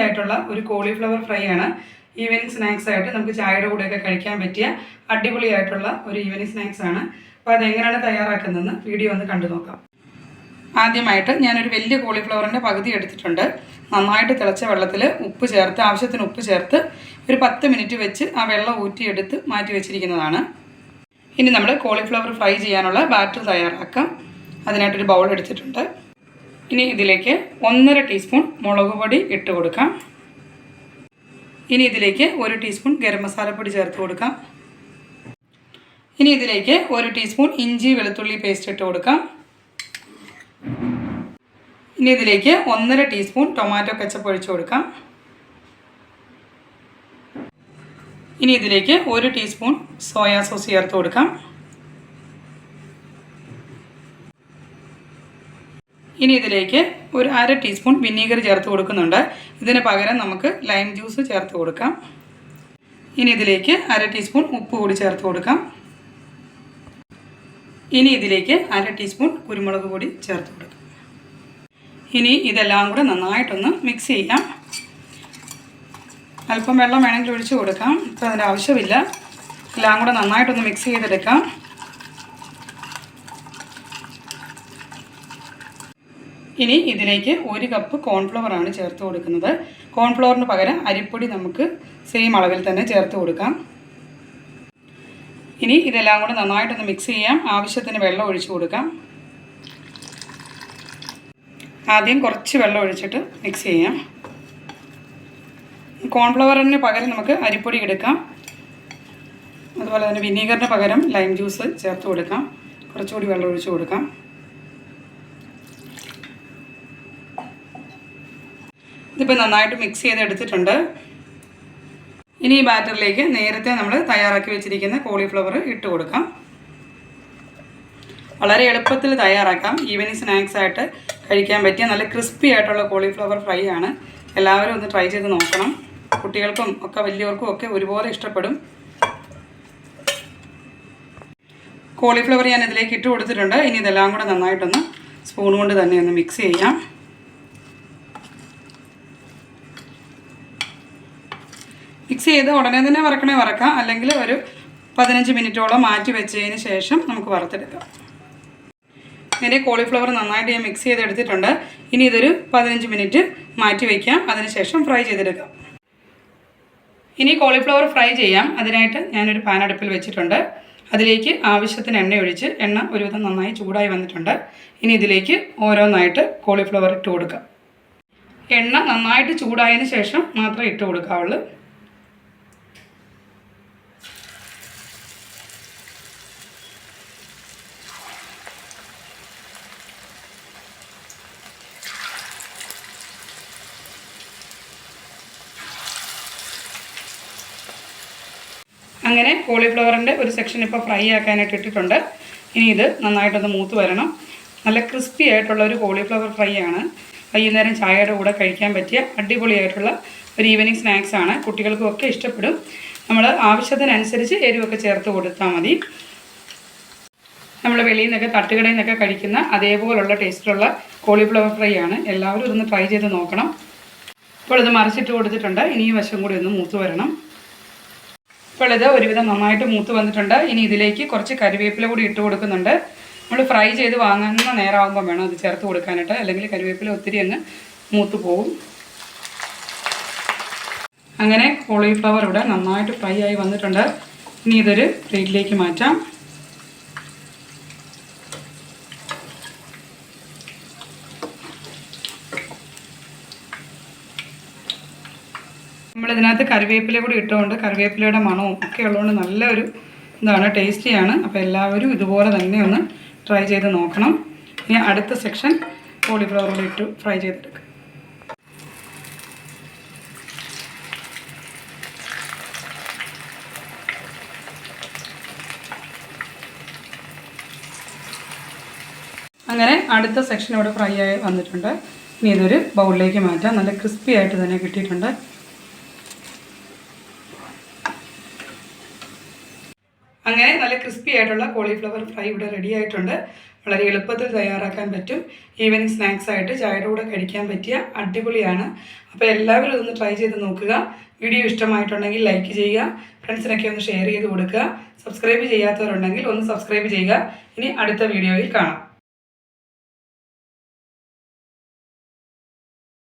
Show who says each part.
Speaker 1: ആയിട്ടുള്ള ഒരു cauliflower fry ആണ്. ഈവനിങ് സ്നാക്സ് ആയിട്ട് നമുക്ക് ചായയുടെ കൂടെയൊക്കെ കഴിക്കാൻ പറ്റിയ അടിപൊളിയായിട്ടുള്ള ഒരു ഈവനിങ് സ്നാക്സ് ആണ്. അപ്പോൾ അതെങ്ങനെയാണ് തയ്യാറാക്കുന്നതെന്ന് വീഡിയോ ഒന്ന് കണ്ടു നോക്കാം. ആദ്യമായിട്ട് ഞാനൊരു വലിയ കോളിഫ്ലവറിന്റെ പകുതി എടുത്തിട്ടുണ്ട്. നന്നായിട്ട് തിളച്ച വെള്ളത്തിൽ ഉപ്പ് ചേർത്ത് ആവശ്യത്തിന് ഉപ്പ് ചേർത്ത് ഒരു പത്ത് മിനിറ്റ് വെച്ച് ആ വെള്ളം ഊറ്റിയെടുത്ത് മാറ്റി വെച്ചിരിക്കുന്നതാണ്. ഇനി നമ്മൾ കോളിഫ്ലവർ ഫ്രൈ ചെയ്യാനുള്ള ബാറ്റർ തയ്യാറാക്കാം. അതിനായിട്ടൊരു ബൗൾ എടുത്തിട്ടുണ്ട്. ഇനി ഇതിലേക്ക് ഒന്നര ടീസ്പൂൺ മുളക് പൊടി ഇട്ട് കൊടുക്കാം. ഇനി ഇതിലേക്ക് ഒരു ടീസ്പൂൺ ഗരം മസാലപ്പൊടി ചേർത്ത് കൊടുക്കാം. ഇനി ഇതിലേക്ക് ഒരു ടീസ്പൂൺ ഇഞ്ചി വെളുത്തുള്ളി പേസ്റ്റ് ഇട്ട് കൊടുക്കാം. ഇനി ഇതിലേക്ക് ഒന്നര ടീസ്പൂൺ ടൊമാറ്റോ കച്ചപ്പ് ഒഴിച്ച് കൊടുക്കാം. ഇനി ഇതിലേക്ക് ഒരു ടീസ്പൂൺ സോയാ സോസ് ചേർത്ത് കൊടുക്കാം. ഇനി ഇതിലേക്ക് ഒരു അര ടീസ്പൂൺ വിനീഗർ ചേർത്ത് കൊടുക്കുന്നുണ്ട്. ഇതിന് പകരം നമുക്ക് ലൈം ജ്യൂസ് ചേർത്ത് കൊടുക്കാം. ഇനി ഇതിലേക്ക് അര ടീസ്പൂൺ ഉപ്പ് കൂടി ചേർത്ത് കൊടുക്കാം. ഇനി ഇതിലേക്ക് അര ടീസ്പൂൺ കുരുമുളക് പൊടി ചേർത്ത് കൊടുക്കാം. ഇനി ഇതെല്ലാം കൂടെ നന്നായിട്ടൊന്ന് മിക്സ് ചെയ്യാം. അല്പം വെള്ളം വേണമെങ്കിൽ ഒഴിച്ച് കൊടുക്കാം. ഇപ്പം അതിന്റെ ആവശ്യമില്ല. എല്ലാം കൂടെ നന്നായിട്ടൊന്ന് മിക്സ് ചെയ്തെടുക്കാം. ഇനി ഇതിലേക്ക് ഒരു കപ്പ് കോൺഫ്ലവർ ആണ് ചേർത്ത് കൊടുക്കുന്നത്. കോൺഫ്ലവറിന് പകരം അരിപ്പൊടി നമുക്ക് സെയിം അളവിൽ തന്നെ ചേർത്ത് കൊടുക്കാം. ഇനി ഇതെല്ലാം കൂടെ നന്നായിട്ടൊന്ന് മിക്സ് ചെയ്യാം. ആവശ്യത്തിന് വെള്ളം ഒഴിച്ച് കൊടുക്കാം. ആദ്യം കുറച്ച് വെള്ളം ഒഴിച്ചിട്ട് മിക്സ് ചെയ്യാം. കോൺഫ്ലവറിന് പകരം നമുക്ക് അരിപ്പൊടി എടുക്കാം. അതുപോലെ തന്നെ വിനീഗറിന് പകരം ലൈം ജ്യൂസ് ചേർത്ത് കൊടുക്കാം. കുറച്ചുകൂടി വെള്ളം ഒഴിച്ച് കൊടുക്കാം. ഇതിപ്പോൾ നന്നായിട്ട് മിക്സ് ചെയ്തെടുത്തിട്ടുണ്ട്. ഇനി ഈ ബാറ്ററിലേക്ക് നേരത്തെ നമ്മൾ തയ്യാറാക്കി വെച്ചിരിക്കുന്ന കോളിഫ്ലവർ ഇട്ട് കൊടുക്കാം. വളരെ എളുപ്പത്തിൽ തയ്യാറാക്കാം. ഈവനിങ് സ്നാക്സ് ആയിട്ട് കഴിക്കാൻ പറ്റിയ നല്ല ക്രിസ്പി ആയിട്ടുള്ള കോളിഫ്ലവർ ഫ്രൈ ആണ്. എല്ലാവരും ഒന്ന് ട്രൈ ചെയ്ത് നോക്കണം. കുട്ടികൾക്കും ഒക്കെ വലിയവർക്കും ഒക്കെ ഒരുപോലെ ഇഷ്ടപ്പെടും. കോളിഫ്ലവർ ഞാൻ ഇതിലേക്ക് ഇട്ട് കൊടുത്തിട്ടുണ്ട്. ഇനി ഇതെല്ലാം കൂടെ നന്നായിട്ടൊന്ന് സ്പൂൺ കൊണ്ട് തന്നെ ഒന്ന് മിക്സ് ചെയ്യാം. മിക്സ് ചെയ്ത് ഉടനെ തന്നെ വറക്കണേ വറക്കാം. അല്ലെങ്കിൽ ഒരു പതിനഞ്ച് മിനിറ്റോളം മാറ്റി വെച്ചതിന് ശേഷം നമുക്ക് വറുത്തെടുക്കാം. ഇങ്ങനെ കോളിഫ്ലവർ നന്നായിട്ട് ഞാൻ മിക്സ് ചെയ്തെടുത്തിട്ടുണ്ട്. ഇനി ഇതൊരു പതിനഞ്ച് മിനിറ്റ് മാറ്റി വയ്ക്കാം അതിനുശേഷം ഫ്രൈ ചെയ്തെടുക്കാം. ഇനി കോളിഫ്ലവർ ഫ്രൈ ചെയ്യാം. അതിനായിട്ട് ഞാനൊരു പാൻ അടുപ്പിൽ വെച്ചിട്ടുണ്ട്. അതിലേക്ക് ആവശ്യത്തിന് എണ്ണ ഒഴിച്ച് എണ്ണ ഒരുവിധം നന്നായി ചൂടായി വന്നിട്ടുണ്ട്. ഇനി ഇതിലേക്ക് ഓരോന്നായിട്ട് കോളിഫ്ലവർ ഇട്ട് കൊടുക്കാം. എണ്ണ നന്നായിട്ട് ചൂടായതിന് ശേഷം മാത്രമേ ഇട്ട് കൊടുക്കാവുള്ളൂ. അങ്ങനെ കോളിഫ്ലവറിന്റെ ഒരു സെക്ഷൻ ഇപ്പോൾ ഫ്രൈ ആക്കാനായിട്ട് ഇട്ടിട്ടുണ്ട്. ഇനി ഇത് നന്നായിട്ടൊന്ന് മൂത്ത് വരണം. നല്ല ക്രിസ്പി ആയിട്ടുള്ള ഒരു കോളിഫ്ലവർ ഫ്രൈ ആണ്. വൈകുന്നേരം ചായയുടെ കൂടെ കഴിക്കാൻ പറ്റിയ അടിപൊളിയായിട്ടുള്ള ഒരു ഈവനിങ് സ്നാക്സ് ആണ്. കുട്ടികൾക്കും ഒക്കെ ഇഷ്ടപ്പെടും. നമ്മൾ ആവശ്യത്തിനനുസരിച്ച് എരിവൊക്കെ ചേർത്ത് കൊടുത്താൽ മതി. നമ്മൾ വെളിയിൽ നിന്നൊക്കെ തട്ടുകടയിൽ നിന്നൊക്കെ കഴിക്കുന്ന അതേപോലുള്ള ടേസ്റ്റിലുള്ള കോളിഫ്ലവർ ഫ്രൈ ആണ്. എല്ലാവരും ഇതൊന്ന് ട്രൈ ചെയ്ത് നോക്കണം. ഇപ്പോൾ ഇത് മറിച്ചിട്ട് കൊടുത്തിട്ടുണ്ട്. ഇനി ഈ വശം കൂടി ഒന്ന് മൂത്ത് വരണം. ഇപ്പോൾ ഇത് ഒരുവിധം നന്നായിട്ട് മൂത്ത് വന്നിട്ടുണ്ട്. ഇനി ഇതിലേക്ക് കുറച്ച് കരിവേപ്പില കൂടി ഇട്ട് കൊടുക്കുന്നുണ്ട്. നമ്മൾ ഫ്രൈ ചെയ്ത് വാങ്ങുന്ന നേരമാകുമ്പോൾ വേണം അത് ചേർത്ത് കൊടുക്കാനായിട്ട്. അല്ലെങ്കിൽ കരിവേപ്പില ഒത്തിരി അങ്ങ് മൂത്ത് പോകും അങ്ങനെ കോളിഫ്ലവർ ഇവിടെ നന്നായിട്ട് ഫ്രൈ ആയി വന്നിട്ടുണ്ട്. ഇനി ഇതൊരു പ്ലേറ്റിലേക്ക് മാറ്റാം. നമ്മളിതിനകത്ത് കറിവേപ്പില കൂടി ഇട്ടുകൊണ്ട് കറിവേപ്പിലയുടെ മണവും ഒക്കെ ഉള്ളതുകൊണ്ട് നല്ലൊരു ഇതാണ് ടേസ്റ്റിയാണ്. അപ്പോൾ എല്ലാവരും ഇതുപോലെ തന്നെ ഒന്ന് ട്രൈ ചെയ്ത് നോക്കണം. ഇനി അടുത്ത സെക്ഷൻ കോളിഫ്ലവർ കൂടി ഇട്ട് ഫ്രൈ ചെയ്തെടുക്കുക അങ്ങനെ അടുത്ത സെക്ഷൻ ഇവിടെ ഫ്രൈ ആയി വന്നിട്ടുണ്ട്. ഇനി ഇതൊരു ബൗളിലേക്ക് മാറ്റാം. നല്ല ക്രിസ്പി ആയിട്ട് തന്നെ കിട്ടിയിട്ടുണ്ട്. അങ്ങനെ നല്ല ക്രിസ്പി ആയിട്ടുള്ള കോളിഫ്ലവർ ഫ്രൈ ഇവിടെ റെഡി ആയിട്ടുണ്ട്. വളരെ എളുപ്പത്തിൽ തയ്യാറാക്കാൻ പറ്റും. ഈവനിങ് സ്നാക്സ് ആയിട്ട് ചായയുടെ കൂടെ കഴിക്കാൻ പറ്റിയ അടിപൊളിയാണ്. അപ്പോൾ എല്ലാവരും ഇതൊന്ന് ട്രൈ ചെയ്ത് നോക്കുക. വീഡിയോ ഇഷ്ടമായിട്ടുണ്ടെങ്കിൽ ലൈക്ക് ചെയ്യുക. ഫ്രണ്ട്സിനൊക്കെ ഒന്ന് ഷെയർ ചെയ്ത് കൊടുക്കുക. സബ്സ്ക്രൈബ് ചെയ്യാത്തവരുണ്ടെങ്കിൽ ഒന്ന് സബ്സ്ക്രൈബ് ചെയ്യുക. ഇനി അടുത്ത വീഡിയോയിൽ കാണാം.